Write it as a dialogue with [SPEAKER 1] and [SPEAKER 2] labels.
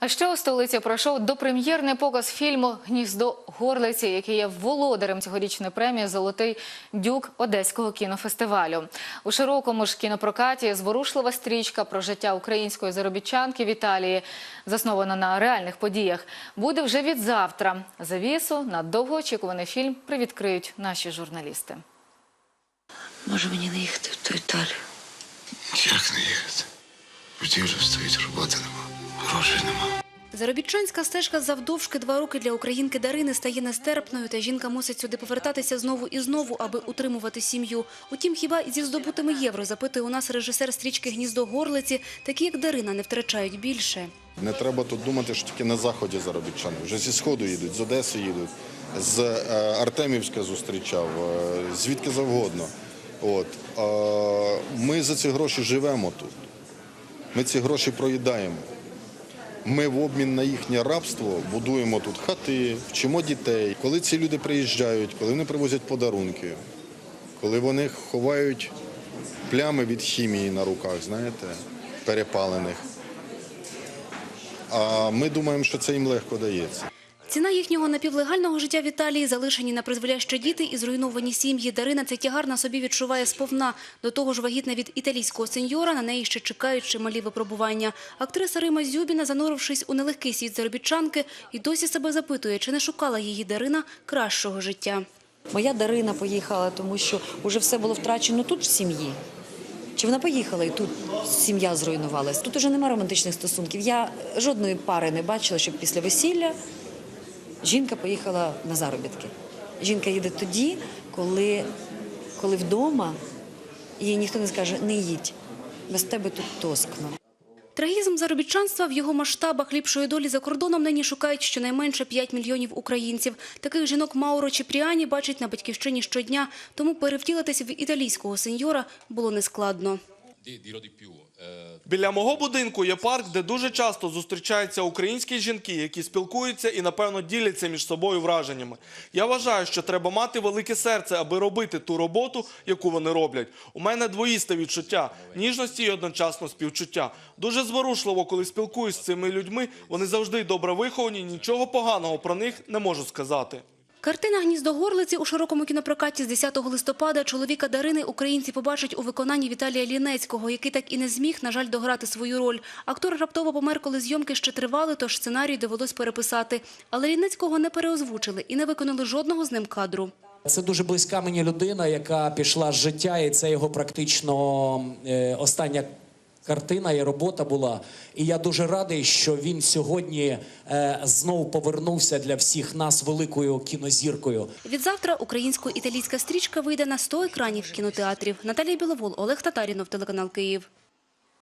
[SPEAKER 1] А ще у столиці пройшов допрем'єрний показ фільму Гніздо горлиці, який є володарем цьогорічної премії Золотий дюк Одеського кінофестивалю. У широкому ж кінопрокаті зворушлива стрічка про життя української заробітчанки в Італії, заснована на реальних подіях, буде вже від завтра. Завісу на довгоочікуваний фільм привідкриють наші журналісти.
[SPEAKER 2] Може мені не їхати в ту Італію?
[SPEAKER 3] Як не їхати? Вже стоїть, роботи нема, грошей нема.
[SPEAKER 4] Заробітчанська стежка завдовжки два роки для українки Дарини стає нестерпною, та жінка мусить сюди повертатися знову і знову, аби утримувати сім'ю. Утім, хіба зі здобутими євро, запитує у нас режисер стрічки «Гніздо горлиці», такі як Дарина не втрачають більше.
[SPEAKER 5] Не треба тут думати, що тільки на заході заробітчани. Вже зі сходу їдуть, з Одеси їдуть, з е, Артемівська зустрічав, е, звідки завгодно. От е, ми за ці гроші живемо тут. Ми ці гроші проїдаємо. Ми в обмін на їхнє рабство будуємо тут хати, вчимо дітей. Коли ці люди приїжджають, коли вони привозять подарунки, коли вони ховають плями від хімії на руках, знаєте, перепалених. А ми думаємо, що це їм легко дається.
[SPEAKER 4] Ціна їхнього напівлегального життя в Італії – залишені на призволяще діти і зруйновані сім'ї. Дарина цей тягар на собі відчуває сповна. До того ж, вагітна від італійського сеньора, на неї ще чекають чималі випробування. Актриса Рима Зюбіна, занурившись у нелегкий світ заробітчанки, і досі себе запитує, чи не шукала її Дарина кращого життя.
[SPEAKER 2] Моя Дарина поїхала, тому що вже все було втрачено тут в сім'ї. Чи вона поїхала і тут сім'я зруйнувалась? Тут уже немає романтичних стосунків. Я жодної пари не бачила, щоб після весілля жінка поїхала на заробітки. Жінка їде тоді, коли, коли вдома їй ніхто не скаже не їдь, без тебе тут тоскно.
[SPEAKER 4] Трагізм заробітчанства в його масштабах ліпшої долі за кордоном нині шукають щонайменше 5 мільйонів українців. Таких жінок Мауро Чіпріані бачить на батьківщині щодня, тому перевтілитися в італійського сеньора було нескладно.
[SPEAKER 6] Біля мого будинку є парк, де дуже часто зустрічаються українські жінки, які спілкуються і, напевно, діляться між собою враженнями. Я вважаю, що треба мати велике серце, аби робити ту роботу, яку вони роблять. У мене двоїсте відчуття ніжності і одночасно співчуття. Дуже зворушливо, коли спілкуюсь з цими людьми. Вони завжди добре виховані, нічого поганого про них не можу сказати.
[SPEAKER 4] Картина «Гніздо горлиці» у широкому кінопрокаті з 10 листопада чоловіка Дарини українці побачать у виконанні Віталія Лінецького, який так і не зміг, на жаль, дограти свою роль. Актор раптово помер, коли зйомки ще тривали, тож сценарій довелось переписати. Але Лінецького не переозвучили і не виконали жодного з ним кадру.
[SPEAKER 7] Це дуже близька мені людина, яка пішла з життя, і це його практично е, остання картина і робота була. І я дуже радий, що він сьогодні е, знову повернувся для всіх нас великою кінозіркою.
[SPEAKER 4] Відзавтра українсько-італійська стрічка вийде на 100 екранів кінотеатрів. Наталія Біловол, Олег Татарінов, телеканал Київ.